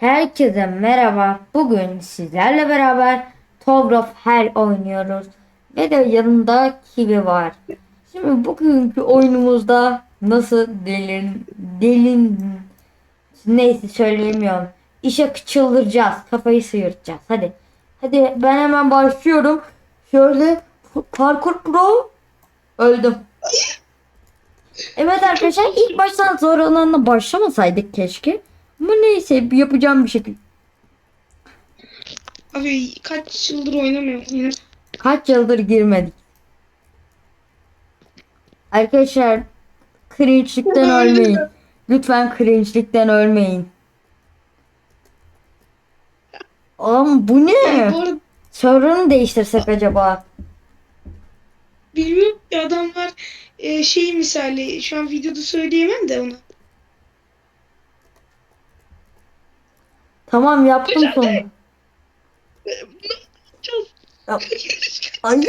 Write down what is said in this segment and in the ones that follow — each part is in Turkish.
Herkese merhaba. Bugün sizlerle beraber Tower of Hell oynuyoruz. Ve de yanında Kiwi var. Şimdi bugünkü oyunumuzda nasıl delin delin neyse söyleyemiyorum. İşe çıldıracağız. Kafayı sıyırtacağız. Hadi. Hadi ben hemen başlıyorum. Şöyle parkur pro öldüm. Evet arkadaşlar ilk baştan zor olanla başlamasaydık keşke. Ama neyse yapacağım bir şekilde. Abi kaç yıldır oynamıyorum yine. Kaç yıldır girmedik. Arkadaşlar cringe'likten ölmeyin. Lütfen cringe'likten ölmeyin. Oğlum bu ne? Bu Server'ını değiştirsek acaba? bilmiyorum ki adamlar e, şey misali şu an videoda söyleyemem de onu. Tamam yaptım sonra. Çok Ya, hayır.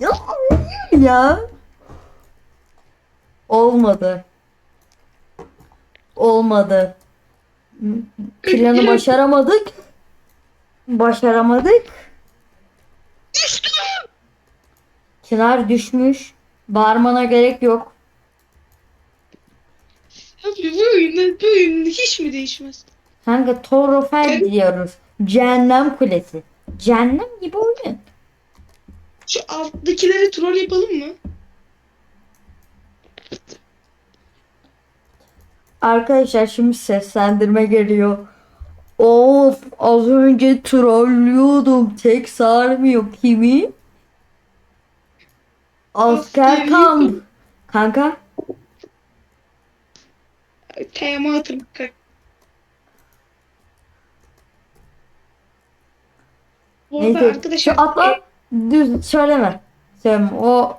Ya hayır ya. Olmadı. Olmadı. Planı başaramadık. Başaramadık. Çınar düşmüş. Bağırmana gerek yok. Abi bu oyunda bu oyun hiç mi değişmez? Kanka Torofel diyoruz. Cehennem kulesi. Cehennem gibi oyun. Şu alttakileri troll yapalım mı? Arkadaşlar şimdi seslendirme geliyor. Of az önce trollüyordum. Tek sarmıyor. Kimi? Asker kamp. Kanka Tema atın. Ka- Bu arada neyse. Şu arkadaşlar atla düz söyleme. Söyleme. O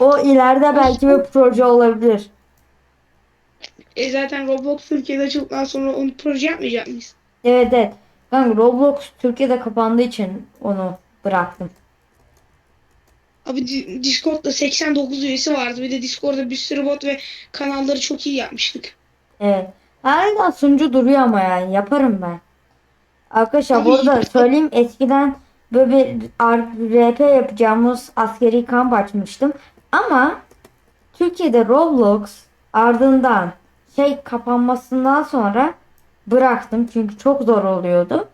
o ileride belki bir proje olabilir. e, zaten Roblox Türkiye'de açıldıktan sonra onu proje yapmayacak mıyız? Evet evet. Kanka Roblox Türkiye'de kapandığı için onu bıraktım. Abi Di- Discord'da 89 üyesi vardı. Bir de Discord'da bir sürü bot ve kanalları çok iyi yapmıştık. Evet. Hala sunucu duruyor ama yani yaparım ben. Arkadaşlar bu Abi- arada söyleyeyim eskiden böyle bir RP yapacağımız askeri kamp açmıştım. Ama Türkiye'de Roblox ardından şey kapanmasından sonra bıraktım. Çünkü çok zor oluyordu.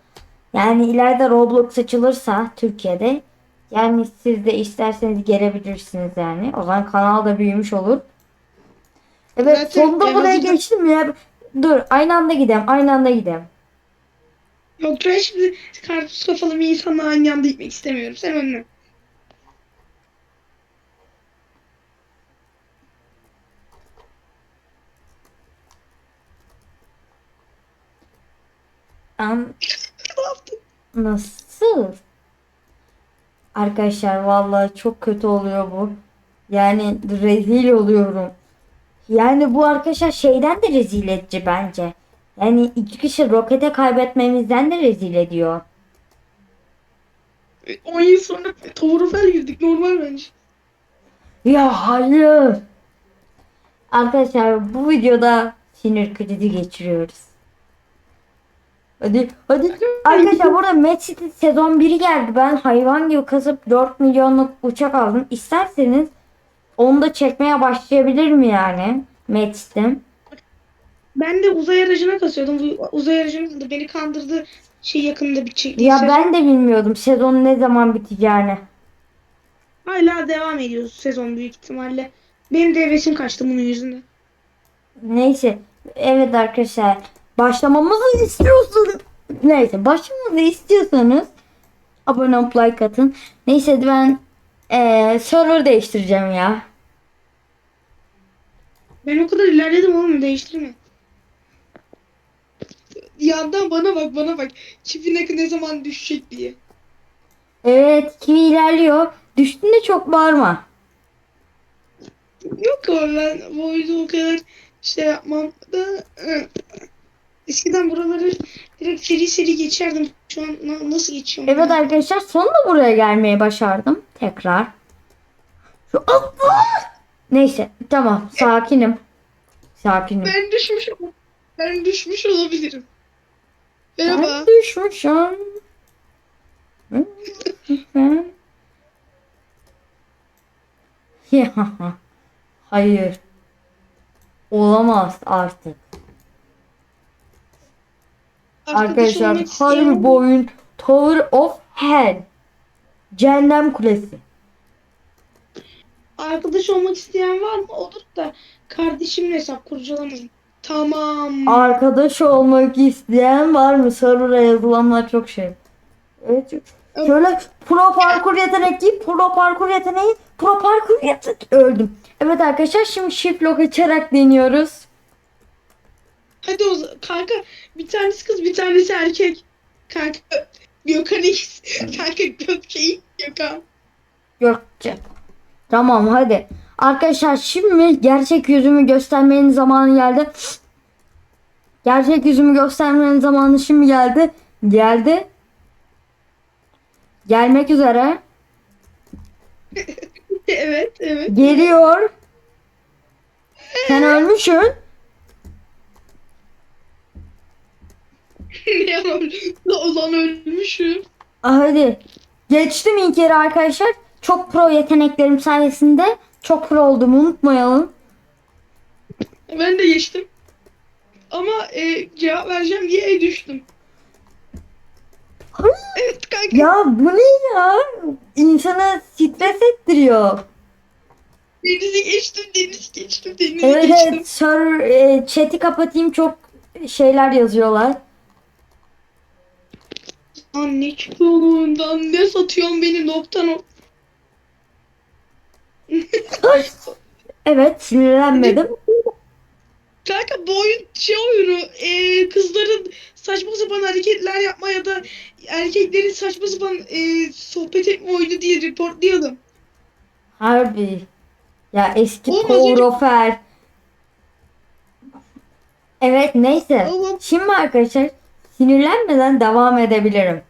Yani ileride Roblox açılırsa Türkiye'de yani siz de isterseniz gelebilirsiniz yani. O zaman kanal da büyümüş olur. Evet sonunda buraya geçtim ya. Dur aynı anda gidelim aynı anda gidelim. Yok ben şimdi karpuz kafalı bir insanla aynı anda gitmek istemiyorum. Sen önüne. Yaptın? nasıl? Arkadaşlar vallahi çok kötü oluyor bu. Yani rezil oluyorum. Yani bu arkadaşlar şeyden de rezil edici bence. Yani iki kişi rokete kaybetmemizden de rezil ediyor. 10 yıl sonra Towerofel girdik. Normal bence. Ya hayır. Arkadaşlar bu videoda sinir krizi geçiriyoruz. Hadi hadi. Arkadaşlar burada Mad City sezon 1'i geldi. Ben hayvan gibi kasıp 4 milyonluk uçak aldım. İsterseniz onu da çekmeye başlayabilirim yani. Mad City. Ben de uzay aracına kasıyordum. Bu uzay aracının da beni kandırdı. Şey yakında bitecek. diye. Ya ben de bilmiyordum sezonun ne zaman biteceğini. Hala devam ediyoruz sezon büyük ihtimalle. Benim de hevesim kaçtı bunun yüzünden. Neyse. Evet arkadaşlar. Başlamamızı istiyorsunuz. Neyse başlamamızı istiyorsanız abone olup like atın. Neyse ben eee server değiştireceğim ya. Ben o kadar ilerledim oğlum değiştirme. Yandan bana bak bana bak. Çipi ne, ne zaman düşecek diye. Evet kimi ilerliyor. Düştüğünde çok bağırma. Yok ama ben bu oyunu o kadar şey yapmam da eskiden buraları direkt seri seri geçerdim. Şu an na- nasıl geçiyorum? Evet ben? arkadaşlar sonunda buraya gelmeyi başardım. Tekrar. Şu Allah! Neyse tamam sakinim. Sakinim. Ben düşmüşüm. Ben düşmüş olabilirim. Merhaba. Ben düşmüşüm. Ben- Ya, Hayır. Olamaz artık. Arkadaş Arkadaşlar harbi bu oyun Tower of Hell. Cehennem Kulesi. Arkadaş olmak isteyen var mı? Olur da kardeşimle hesap kurcalamayın. Tamam. Arkadaş olmak isteyen var mı? Server'a yazılanlar çok şey. Evet. Şöyle pro parkur yetenek değil, pro parkur yeteneği, pro parkur yetenek. Öldüm. Evet arkadaşlar şimdi shift lock açarak deniyoruz. Hadi o. Kanka bir tanesi kız bir tanesi erkek. Kanka Gökhan X. Kanka Gökçe Gökhan. Gökçe. Tamam hadi. Arkadaşlar şimdi gerçek yüzümü göstermenin zamanı geldi. Gerçek yüzümü göstermenin zamanı şimdi geldi. Geldi. Gelmek üzere. evet evet. Geliyor. Sen ölmüşsün. ne Olan ölmüşüm. Hadi. Geçtim ilk yere arkadaşlar. Çok pro yeteneklerim sayesinde çok pro olduğumu unutmayalım. Ben de geçtim. Ama e, cevap vereceğim diye düştüm. Evet kanka. Ya bu ne ya? İnsanı stres ettiriyor. Denizi geçtim, deniz geçtim, denizi Evet geçtim. evet sir e, chat'i kapatayım çok şeyler yazıyorlar. Lan ne çıkıyor ondan ne satıyorsun beni nokta nokta. Evet sinirlenmedim. Kanka bu oyun şey oyunu e, kızların saçma sapan hareketler yapma ya da erkeklerin saçma sapan e, sohbet etme oyunu diye reportluyordum. Harbi. Ya eski Oğlum, az Power önce- of Air. Evet neyse. Oğlum. Şimdi arkadaşlar sinirlenmeden devam edebilirim.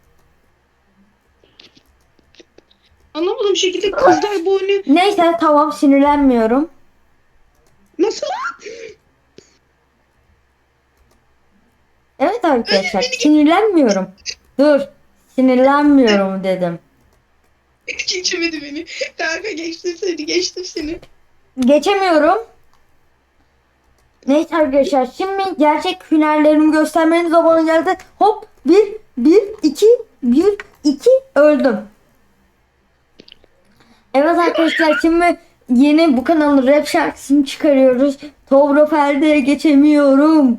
Anlamadığım şekilde kızlar bu oyunu Neyse tamam sinirlenmiyorum. nasıl? Evet arkadaşlar sinirlenmiyorum. Dur. Sinirlenmiyorum dedim. Geçemedi beni. Kanka geçtim seni geçtim seni. Geçemiyorum. Neyse arkadaşlar şimdi gerçek hünerlerimi göstermenin zamanı geldi. Hop 1 1 2 1 2 öldüm. Evet arkadaşlar şimdi yeni bu kanalın rap şarkısını çıkarıyoruz. Ferde'ye geçemiyorum.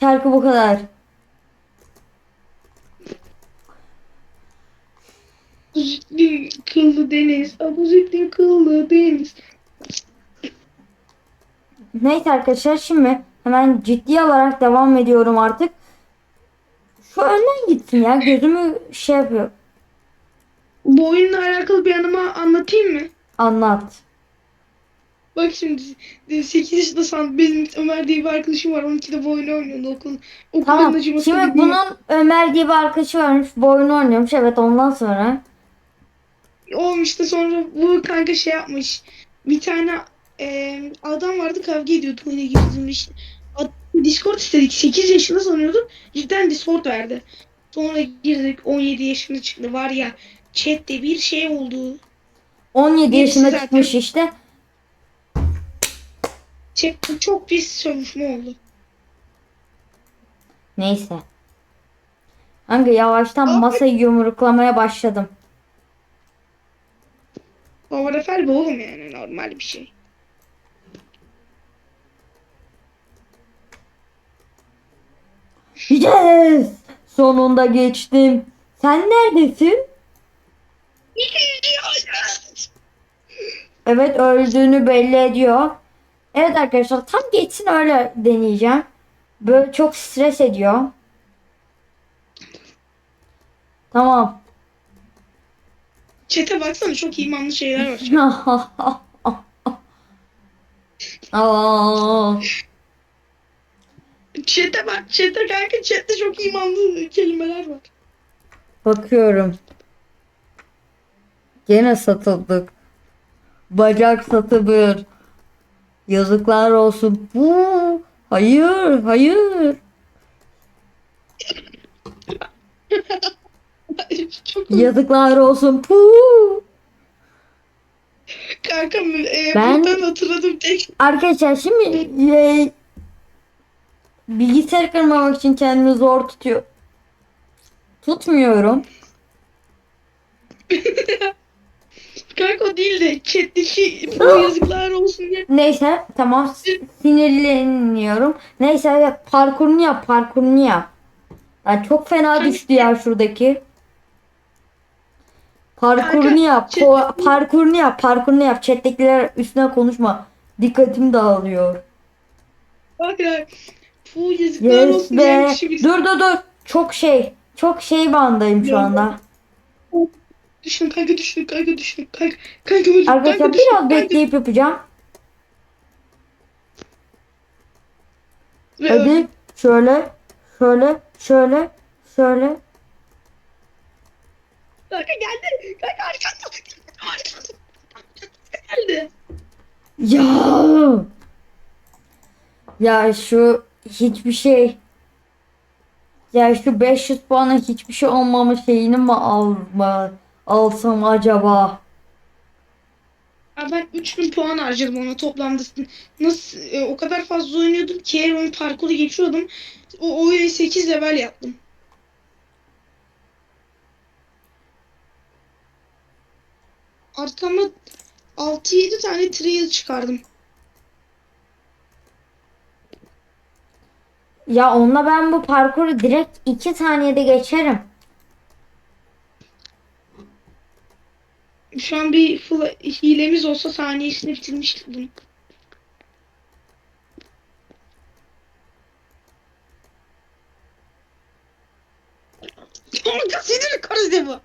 Şarkı bu kadar. Abuzittin kıllı deniz. Abuzittin kıllı deniz. Neyse arkadaşlar şimdi hemen ciddi olarak devam ediyorum artık. Şu önden gitsin ya gözümü şey yapıyor. Bu oyunla alakalı bir anımı anlatayım mı? Anlat. Bak şimdi 8 yaşında san benim Ömer diye bir arkadaşım var. Onunki de bu oyunu oynuyordu okul. Okulun Tamam. acıması Şimdi gibi. bunun Ömer diye bir arkadaşı varmış. Bu oyunu oynuyormuş. Evet ondan sonra. Oğlum işte sonra bu kanka şey yapmış. Bir tane e, adam vardı kavga ediyordu oyuna girdiğimde işte. Ad- Discord istedik. 8 yaşında sanıyordum. Cidden Discord verdi. Sonra girdik 17 yaşında çıktı. Var ya chatte bir şey oldu. 17 Birisi yaşında zaten- çıkmış işte. Chatte çok pis sövüşme oldu. Neyse. Hangi yavaştan Abi- masayı yumruklamaya başladım. Baba refer bu oğlum yani normal bir şey. Yes! Sonunda geçtim. Sen neredesin? Evet öldüğünü belli ediyor. Evet arkadaşlar tam geçsin öyle deneyeceğim. Böyle çok stres ediyor. Tamam. Çete baksana çok imanlı şeyler var. Aa, Çete bak çete kanka çete çok imanlı kelimeler var. bakıyorum. Gene satıldık. Bacak satılır. Yazıklar olsun. Bu Hayır, hayır. Yazıklar olsun. Puh. kanka e, Ben- buradan hatırladım tek Arkadaşlar şimdi e, bilgisayar kırmamak için kendimi zor tutuyor. Tutmuyorum. kanka o değil de chat'teki bu yazıklar olsun diye Neyse tamam sinirleniyorum. Neyse parkurunu yap parkurunu yap. Ya çok fena düştü ya şuradaki. Parkurunu Kanka, yap. chat- parkurunu yap. Parkurunu yap. Chat'tekiler üstüne konuşma. Dikkatim dağılıyor. bak ya bu yazıklar Yes olsun be. bir Dur dur dur. Çok şey. Çok şey bandayım şu anda. Düşün kanka düşün kanka düşün kanka kanka öldüm Arkadaşlar kanka düşün biraz kanka. bekleyip yapacağım. Ve öldüm. Hadi şöyle. Şöyle. Şöyle. Şöyle. Kanka geldi kanka arkanda arkanda geldi Ya. Ya şu hiçbir şey. Ya şu 500 puana hiçbir şey olmamış şeyini mi alma alsam acaba? Ya ben 3000 puan harcadım ona toplamda. Nasıl e, o kadar fazla oynuyordum ki her oyun parkuru geçiyordum. O oyunu 8 level yaptım. Arkama 6-7 tane trail çıkardım. Ya onunla ben bu parkuru direkt 2 saniyede geçerim. Şu an bir full hilemiz olsa saniyesini bitirmiştik bunu. Kanka sinir krizi bu.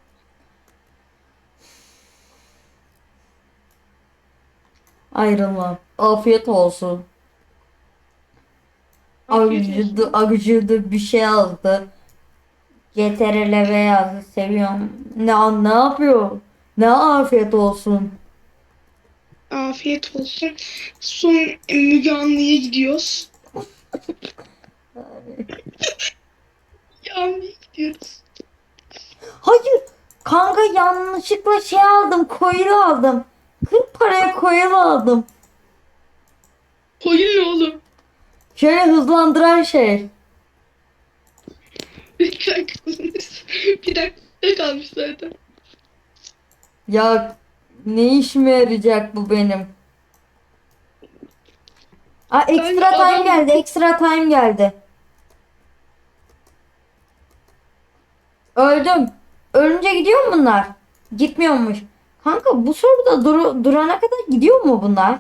Ayrılmam. Afiyet olsun. Acıdı, acıdı bir şey yazdı. CTRL V yazdı. Seviyorum. Ne, ne yapıyor? Ne afiyet olsun. Afiyet olsun. Son Müge Anlı'ya gidiyoruz. Müge Anlı'ya gidiyoruz. Hayır. Kanka yanlışlıkla şey aldım. Coil aldım. 40 paraya coil aldım. Oyun ne oğlum? Şöyle hızlandıran şey. Bir dakika Bir dakika kalmış zaten. Ya ne işime yarayacak bu benim? Aa ekstra Kanka, time adam- geldi. Ekstra time geldi. Öldüm. Ölünce gidiyor mu bunlar? Gitmiyormuş. Kanka bu soruda dur durana kadar gidiyor mu bunlar?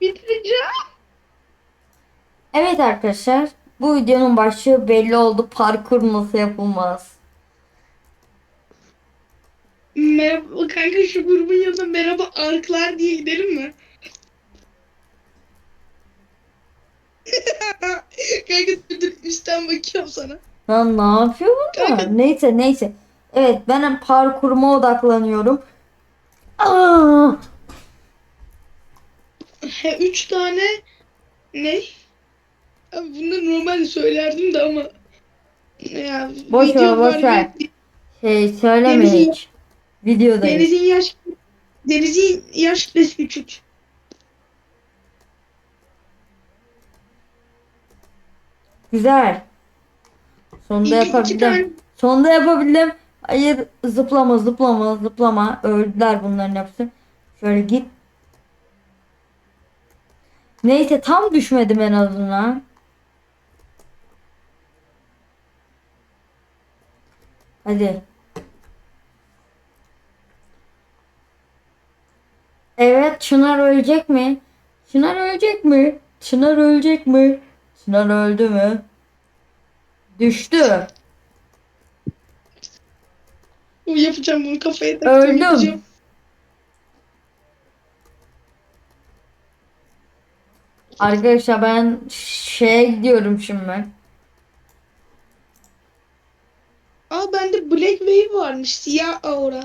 Bitireceğim. Evet arkadaşlar. Bu videonun başlığı belli oldu. Parkur nasıl yapılmaz? Merhaba kanka şu grubun yanında merhaba arklar diye gidelim mi? kanka dur dur üstten bakıyorum sana. Lan ne yapıyor bunlar? Kanka- Neyse neyse. Evet ben parkuruma odaklanıyorum. Aa! He, üç tane ne? Abi bunu normal söylerdim de ama ya Boş ver, video boş var ver. ve Şey söyleme Deniz'in- hiç. Videodayız. Deniz'in yaş Deniz'in yaş kitlesi küçük. Güzel. Sonunda İki- iki yapabildim. tane- Sonunda yapabildim. Hayır zıplama zıplama zıplama. Öldüler bunların hepsi. Şöyle git. Neyse tam düşmedim en azından. Hadi. Evet Çınar ölecek mi? Çınar ölecek mi? Çınar ölecek mi? Çınar öldü mü? Düştü. Yapacağım bunu kafaya taktım. Öldüm. yapacağım. Arkadaşlar ben şeye gidiyorum şimdi. Aa bende Black Wave varmış. Siyah aura.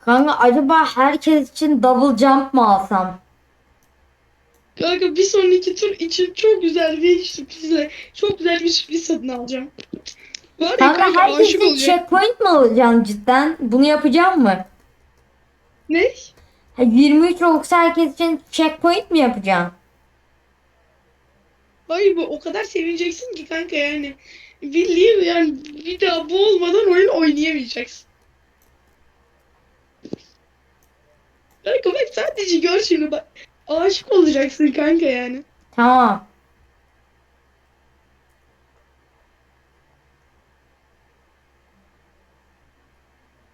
Kanka acaba herkes için double jump mı alsam? Kanka bir sonraki tur için çok güzel bir sürprizle çok güzel bir sürpriz satın alacağım. Var ya Kanka, kanka, herkes için checkpoint mi alacaksın cidden? Bunu yapacağım mı? Ne? Ha, 23 Robux herkes için checkpoint mi yapacaksın? Hayır bu o kadar sevineceksin ki kanka yani. Bildiğin yani bir daha bu olmadan oyun oynayamayacaksın. Kanka bak sadece gör şunu bak. Aşık olacaksın kanka yani. Tamam.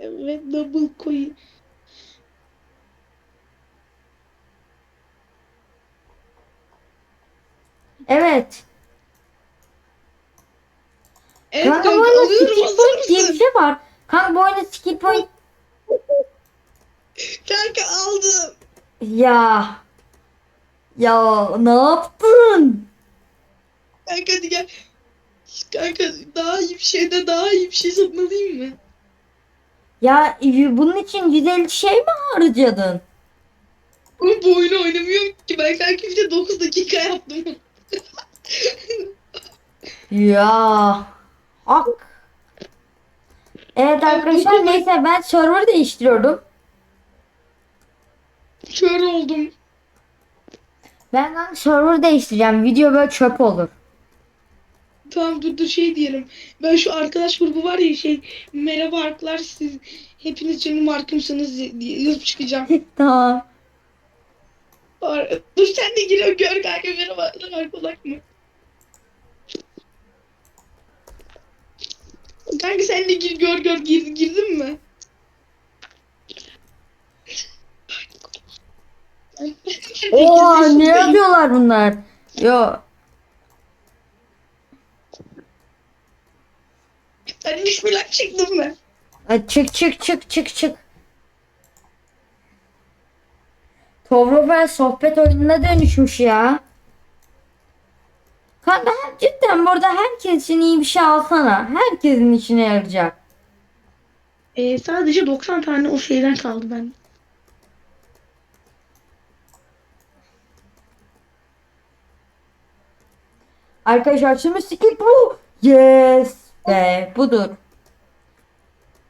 Evet double coin. Evet. Evet Kanka bu kanka oyunda alıyorum skill point diye bir şey var. Kanka bu oyunda skill point Kanka aldım. ya. Ya ne yaptın? Kanka hadi gel. Kanka daha iyi bir şeyde daha iyi bir şey satın alayım mı? Ya bunun için 150 şey mi harcadın? Bu oyunu oynamıyorum ki ben kanka bir de 9 dakika yaptım. Ya. Hak. Evet arkadaşlar neyse ben server değiştiriyorum. Kör oldum. Ben lan server değiştireceğim. Video böyle çöp olur. Tamam dur dur şey diyelim. Ben şu arkadaş grubu var ya şey merhaba arkadaşlar siz hepiniz canım markımsınız diye yazıp çıkacağım. tamam. Ar- dur sen de gir gör kanka merhaba arkadaş mı? Kanka sen de gir gör gör gir, girdin mi? Oo ne yapıyorlar bunlar? Yo. Bismillah çıktın mı? Ay, Çık çık çık çık çık. Tovrofel sohbet oyununa dönüşmüş ya. Kanka cidden burada herkes için iyi bir şey alsana. Herkesin işine yarayacak. Ee, sadece 90 tane o şeyden kaldı ben. Arkadaşlar şimdi skill bu. Yes be budur.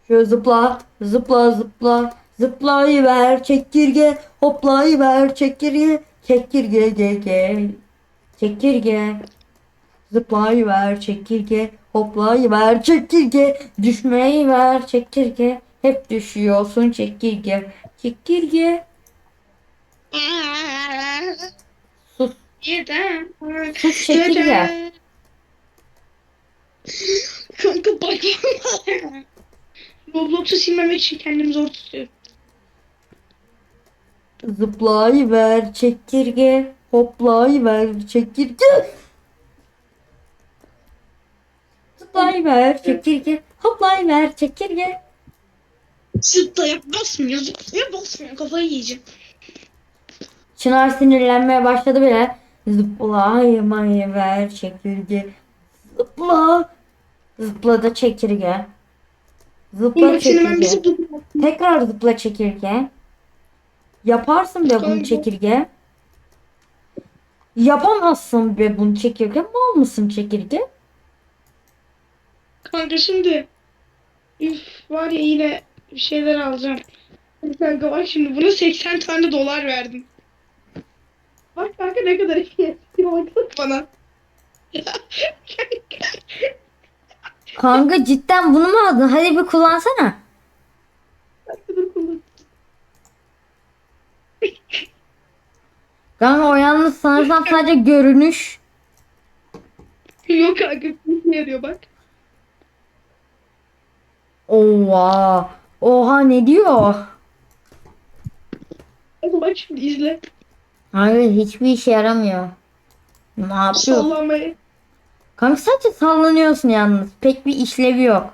Şöyle zıpla zıpla zıpla zıplayıver çekirge. Hoplayıver çekirge. Çekirge ge ge. Çekirge. Zıplayıver çekirge. Hoplayıver çekirge. Düşmeyi ver çekirge. Hep düşüyorsun çekirge. Çekirge. Sus. Sus çekirge. Kanka bak. Roblox'u silmemek için kendimi zor tutuyorum. Zıplayıver çekirge, hoplayıver çekirge. Zıplayıver çekirge, hoplayıver çekirge. Zıplaya basmıyor, zıplaya basmıyor. Kafayı yiyeceğim. Çınar sinirlenmeye başladı bile. Zıplayıver çekirge. Zıpla. Çekirge. Zıpla seni ben bir çekirge. Tekrar zıpla çekirge. Yaparsın be bunu çekirge. Yapamazsın be bunu çekirge. Mal mısın çekirge? Kanka şimdi. Üf var ya yine bir şeyler alacağım. Kanka bak şimdi buna 80 tane dolar verdim. Bak kanka ne kadar iyi. Baksana bana. Kanka cidden bunu mu aldın? Hadi bir kullansana. Dur kullan. Kanka o yalnız sanırsam sadece görünüş. Yok kanka şey yarıyor bak. Oha. Oha ne diyor? Bak şimdi izle. Hayır hiçbir işe yaramıyor. Ne yapıyor? Sallamayı. Kanka sadece sallanıyorsun yalnız. Pek bir işlevi yok.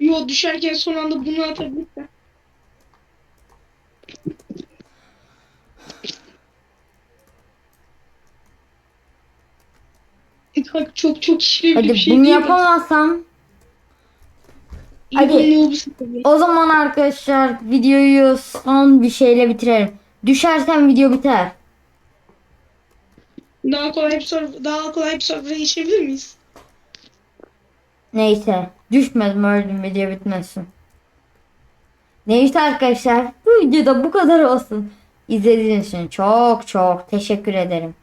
Yo düşerken son anda bunu atabilirsen. Kanka çok çok işlev Hadi bir şey bunu değil. yapamazsam İyi Hadi. o zaman arkadaşlar videoyu son bir şeyle bitirelim. Düşersem video biter. Daha kolay bir soru, daha kolay bir soruya geçebilir miyiz? Neyse. Düşmedim öldüm video bitmesin. Neyse arkadaşlar. Bu videoda bu kadar olsun. İzlediğiniz için çok çok teşekkür ederim.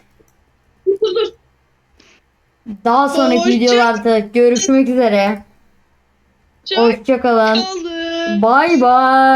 Dur dur. Daha sonraki Hoşça- videolarda görüşmek üzere. Hoşçakalın. kaldı. Bay bay.